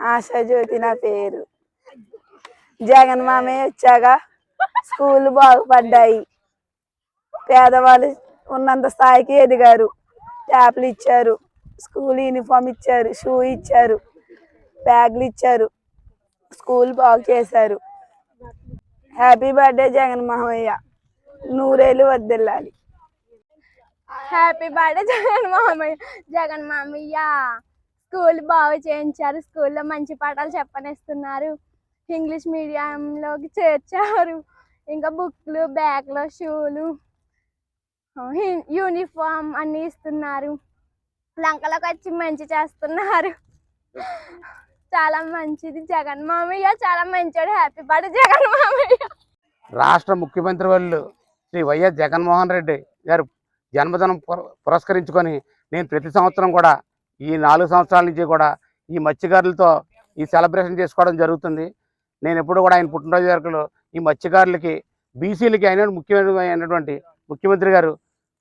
ఆశాజ్యోతి నా పేరు. జగన్ మామయ్య వచ్చాక స్కూల్ బాగుపడ్డాయి. పేదవాళ్ళు ఉన్నంత స్థాయికి ఎదిగారు. ట్యాప్లు ఇచ్చారు. స్కూల్ యూనిఫామ్ ఇచ్చారు. షూ ఇచ్చారు. బ్యాగులు ఇచ్చారు. స్కూల్ బాగు చేశారు. హ్యాపీ బర్త్డే జగన్ మామయ్య. నూరేళ్ళు వద్దెళ్ళాలి హ్యాపీ బర్త్డే జగన్ మామయ్య. జగన్ మామయ్య. స్కూల్ బాగు చేయించారు. స్కూల్లో మంచి పాఠాలు చెప్పనిస్తున్నారు. ఇంగ్లీష్ మీడియంలోకి చేర్చారు. ఇంకా బుక్లు బ్యాగ్లు షూలు యూనిఫామ్ అన్నీ ఇస్తున్నారు. లంకలోకి వచ్చి మంచి చేస్తున్నారు. చాలా మంచిది జగన్ మామయ్య. చాలా మంచోడు. హ్యాపీ బర్త్ జగన్ మామయ్య. రాష్ట్ర ముఖ్యమంత్రి వాళ్ళు శ్రీ వైఎస్ జగన్మోహన్ రెడ్డి గారు జన్మదినం పురస్కరించుకొని నేను ప్రతి సంవత్సరం కూడా ఈ నాలుగు సంవత్సరాల నుంచి కూడా ఈ మత్స్యకారులతో ఈ సెలబ్రేషన్ చేసుకోవడం జరుగుతుంది. నేను ఎప్పుడు కూడా ఆయన పుట్టినరోజు వరకులో ఈ మత్స్యకారులకి బీసీలకి అయిన ముఖ్యమైనటువంటి ముఖ్యమంత్రి గారు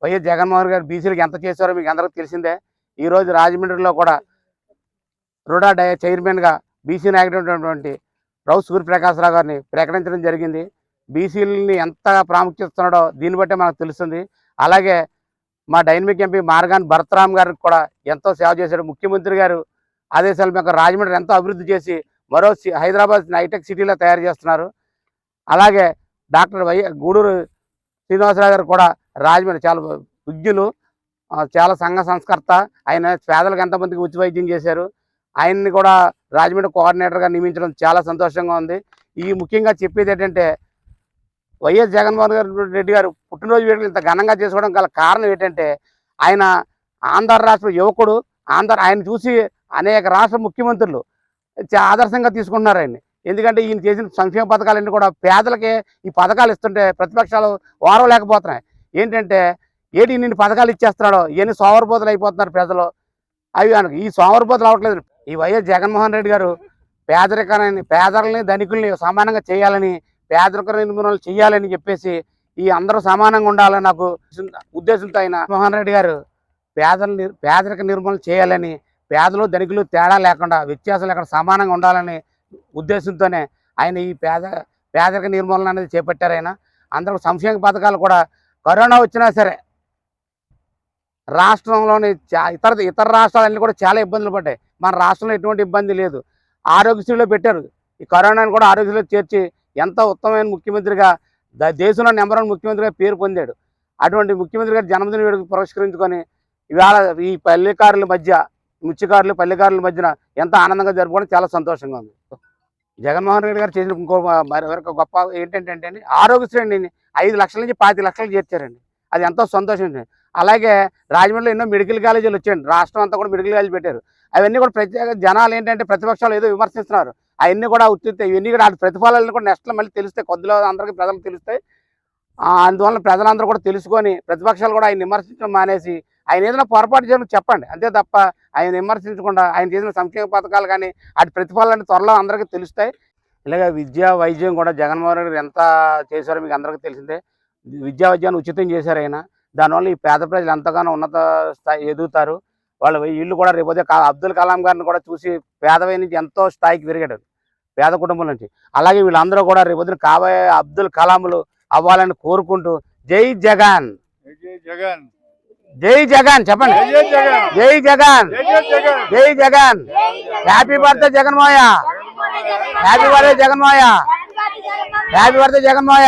వైఎస్ జగన్మోహన్ గారు బీసీలకి ఎంత చేశారో మీకు అందరికీ తెలిసిందే. ఈరోజు రాజమండ్రిలో కూడా రుడా డయ చైర్మన్గా బీసీ నాయకుడైనటువంటి రావు సూర్యప్రకాశ్రావు గారిని ప్రకటించడం జరిగింది. బీసీలని ఎంత ప్రాముఖ్యత ఇస్తున్నాడో దీన్ని బట్టే మనకు తెలుస్తుంది. అలాగే మా డైనమిక్ ఎంపీ మార్గాన్ భరతరామ్ గారికి కూడా ఎంతో సేవ చేశారు ముఖ్యమంత్రి గారు ఆదేశాల మేరకు రాజమండ్రి ఎంతో అభివృద్ధి చేసి మరో సి- హైదరాబాద్ హైటెక్ సిటీలో తయారు చేస్తున్నారు. అలాగే డాక్టర్ వై గూడూరు శ్రీనివాసరావు గారు కూడా రాజమండ్రి చాలా విజ్ఞులు చాలా సంఘ సంస్కర్త. ఆయన పేదలకు ఎంతమందికి ఉచిత వైద్యం చేశారు. ఆయన్ని కూడా రాజమండ్రి కోఆర్డినేటర్గా నియమించడం చాలా సంతోషంగా ఉంది. ఈ ముఖ్యంగా చెప్పేది ఏంటంటే వైఎస్ జగన్మోహన్ గారు రెడ్డి గారు పుట్టినరోజు వేడుకలు ఇంత ఘనంగా చేసుకోవడం గల కారణం ఏంటంటే ఆయన ఆంధ్ర రాష్ట్ర యువకుడు ఆంధ్ర ఆయన చూసి అనేక రాష్ట్ర ముఖ్యమంత్రులు ఆదర్శంగా తీసుకుంటున్నారు ఆయన్ని. ఎందుకంటే ఈయన చేసిన సంక్షేమ పథకాలన్నీ కూడా పేదలకే ఈ పథకాలు ఇస్తుంటే ప్రతిపక్షాలు వారం లేకపోతున్నాయి ఏంటంటే ఏటి నిన్ను పథకాలు ఇచ్చేస్తున్నాడో ఇవన్నీ సోమరబోతులు అయిపోతున్నారు ప్రజలు. అవి కనుక ఈ సోమరబోతులు అవ్వట్లేదు ఈ వైఎస్ జగన్మోహన్ రెడ్డి గారు పేదరికాన్ని పేదలని ధనికుల్ని సమానంగా చేయాలని పేదరిక నిర్మూలన చేయాలని చెప్పేసి ఈ అందరూ సమానంగా ఉండాలని నాకు ఉద్దేశంతో ఆయన మోహన్ రెడ్డి గారు పేదల పేదరిక నిర్మూలన చేయాలని పేదలు ధనికులు తేడా లేకుండా వ్యత్యాసం లేకుండా సమానంగా ఉండాలని ఉద్దేశంతోనే ఆయన ఈ పేద పేదరిక నిర్మూలన అనేది చేపట్టారు ఆయన. అందరూ సంక్షేమ పథకాలు కూడా కరోనా వచ్చినా సరే రాష్ట్రంలోని చా- ఇతర ఇతర రాష్ట్రాలన్నీ కూడా చాలా ఇబ్బందులు పడ్డాయి. మన రాష్ట్రంలో ఎటువంటి ఇబ్బంది లేదు. ఆరోగ్యశ్రీలో పెట్టారు. ఈ కరోనాని కూడా ఆరోగ్యశ్రీలో చేర్చి ఎంతో ఉత్తమమైన ముఖ్యమంత్రిగా ద- దేశంలో నెంబర్ వన్ ముఖ్యమంత్రిగా పేరు పొందాడు. అటువంటి ముఖ్యమంత్రి గారి జన్మదిన వేడుక పురస్కరించుకొని ఇవాళ ఈ పల్లెకారుల మధ్య ముత్యకారులు పల్లెకారుల మధ్యన ఎంత ఆనందంగా జరుపుకోవడం చాలా సంతోషంగా ఉంది. జగన్మోహన్ రెడ్డి గారు చేసిన ఇంకో మరి మరొక గొప్ప ఏంటంటే అండి ఆరోగ్యశ్రీ అండి ఐదు లక్షల నుంచి పాతి లక్షలు చేర్చారండి. అది ఎంతో సంతోషం అలాగే రాజమండ్రిలో ఎన్నో మెడికల్ కాలేజీలు వచ్చాయండి. రాష్ట్రం అంతా కూడా మెడికల్ కాలేజీ పెట్టారు. అవన్నీ కూడా ప్రత్యేక జనాలు ఏంటంటే ప్రతిపక్షాలు ఏదో విమర్శిస్తున్నారు. అవన్నీ కూడా ఉచిత ఇవన్నీ కూడా వాటి ప్రతిఫలాలను కూడా నెక్స్ట్లో మళ్ళీ తెలుస్తాయి. కొద్దిలో అందరికీ ప్రజలకు తెలుస్తాయి. అందువలన అందువల్ల ప్రజలందరూ కూడా తెలుసుకొని ప్రతిపక్షాలు కూడా ఆయన విమర్శించడం మానేసి ఆయన ఏదైనా పొరపాటు చేయడం చెప్పండి. అంతే తప్ప ఆయన విమర్శించకుండా ఆయన చేసిన సంక్షేమ పథకాలు కానీ వాటి ప్రతిఫలాన్ని త్వరలో అందరికీ తెలుస్తాయి. ఇలాగ విద్య వైద్యం కూడా జగన్మోహన్ రెడ్డి ఎంత చేశారో మీకు అందరికీ తెలిసిందే. విద్యా వైద్యాన్ని ఉచితం చేశారు ఆయన. దానివల్ల ఈ పేద ప్రజలు ఎంతగానో ఉన్నత స్థాయి ఎదుగుతారు. వాళ్ళ ఇల్లు కూడా రేపు అబ్దుల్ కలాం గారిని కూడా చూసి పేదవై నుంచి ఎంతో స్థాయికి పెరిగాడు పేద కుటుంబం నుంచి. అలాగే వీళ్ళందరూ కూడా రేపు పొద్దున కాబోయే అబ్దుల్ కలాంలు అవ్వాలని కోరుకుంటూ జై జగన్. జై జగన్. జై జగన్ చెప్పండి. జై జగన్. జై జగన్. జై జై జగన్. జై జగన్. హ్యాపీ బర్త్డే జగన్ మాయ హ్యాపీ బర్త్డే జగన్ మాయ హ్యాపీ బర్త్డే జగన్ మాయ